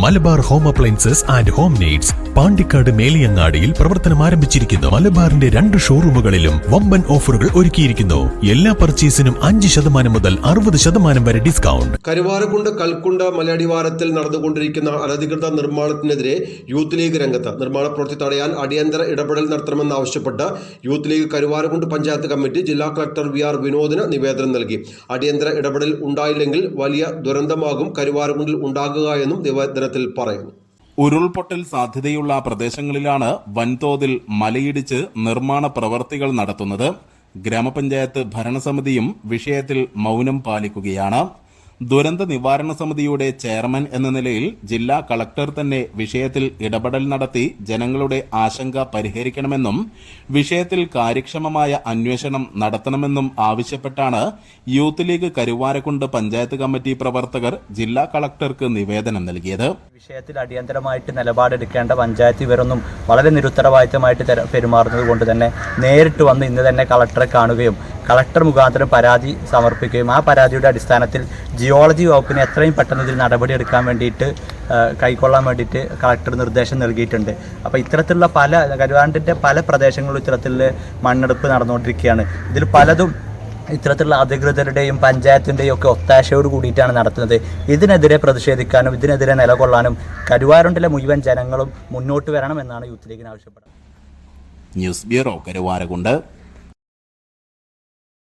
Malabar home appliances and home needs Pandikkad മേലിയങ്ങാടിയിൽ പ്രവർത്തനം ആരംഭിച്ചിരിക്കുന്നു. മലബാറിന്റെ രണ്ട് ഷോറൂമുകളിലും വമ്പൻ ഓഫറുകൾ ഒരുക്കിയിരിക്കുന്നു. എല്ലാ പർച്ചേസിനും അഞ്ച് ശതമാനം മുതൽ അറുപത് ശതമാനം വരെ ഡിസ്കൗണ്ട്. കരുവാരക്കുണ്ട് കൽക്കുണ്ട് മലയടിവാരത്തിൽ നടന്നുകൊണ്ടിരിക്കുന്ന അനധികൃത നിർമ്മാണത്തിനെതിരെ യൂത്ത് ലീഗ് രംഗത്ത് നിർമ്മാണ പ്രവൃത്തി തടയാൻ അടിയന്തര ഇടപെടൽ നടത്തണമെന്നാവശ്യപ്പെട്ട് youth league Karuvarakundu panchayat committee ജില്ലാ കളക്ടർ വി ആർ വിനോദിന് നിവേദനം നൽകി. അടിയന്തര ഇടപെടൽ ഉണ്ടായില്ലെങ്കിൽ വലിയ ദുരന്തമാകും കരുവാരക്കുണ്ടിൽ ഉണ്ടാകുക എന്നും നിവേദനത്തിൽ പറയുന്നു. ഉരുൾപൊട്ടൽ സാധ്യതയുള്ള പ്രദേശങ്ങളിലാണ് വൻതോതിൽ മലയിടിച്ച് നിർമ്മാണ പ്രവർത്തികൾ നടത്തുന്നത്. ഗ്രാമപഞ്ചായത്ത് ഭരണസമിതിയും വിഷയത്തിൽ മൗനം പാലിക്കുകയാണ്. ദുരന്ത നിവാരണ സമിതിയുടെ ചെയർമാൻ എന്ന നിലയിൽ ജില്ലാ കളക്ടർ തന്നെ വിഷയത്തിൽ ഇടപെടൽ നടത്തി ജനങ്ങളുടെ ആശങ്ക പരിഹരിക്കണമെന്നും വിഷയത്തിൽ കാര്യക്ഷമമായ അന്വേഷണം നടത്തണമെന്നും ആവശ്യപ്പെട്ടാണ് youth league Karuvarakundu panchayat committee പ്രവർത്തകർ ജില്ലാ കളക്ടർക്ക് നിവേദനം നൽകിയത്. വിഷയത്തിൽ അടിയന്തരമായിട്ട് നിലപാടെടുക്കേണ്ട പഞ്ചായത്ത് ഇവരൊന്നും വളരെ നിരുത്തരവാദിത്തമായിട്ട് തെര- പെരുമാറുന്നത് കൊണ്ട് തന്നെ നേരിട്ട് വന്ന് ഇന്ന് തന്നെ കളക്ടറെ കാണുകയും കളക്ടർ മുഖാന്തരം പരാതി സമർപ്പിക്കുകയും ആ പരാതിയുടെ അടിസ്ഥാനത്തിൽ ജിയോളജി വകുപ്പിന് എത്രയും പെട്ടെന്ന് ഇതിൽ നടപടിയെടുക്കാൻ വേണ്ടിയിട്ട് കൈക്കൊള്ളാൻ വേണ്ടിയിട്ട് കളക്ടർ നിർദ്ദേശം നൽകിയിട്ടുണ്ട്. അപ്പോൾ ഇത്തരത്തിലുള്ള പല കരുവാണ്ടിന്റെ പല പ്രദേശങ്ങളിലും ഇത്തരത്തിൽ മണ്ണെടുപ്പ് നടന്നുകൊണ്ടിരിക്കുകയാണ്. ഇതിൽ പലതും ഇത്തരത്തിലുള്ള അധികൃതരുടെയും പഞ്ചായത്തിന്റെയും ഒക്കെ ഒത്താശയോട് കൂടിയിട്ടാണ് നടത്തുന്നത്. ഇതിനെതിരെ പ്രതിഷേധിക്കാനും ഇതിനെതിരെ നിലകൊള്ളാനും കരുവാരുണ്ടിലെ മുഴുവൻ ജനങ്ങളും മുന്നോട്ട് വരണമെന്നാണ് യൂത്ത് ലീഗിന് ആവശ്യപ്പെടുന്നത്. News bureau Karuvarakundu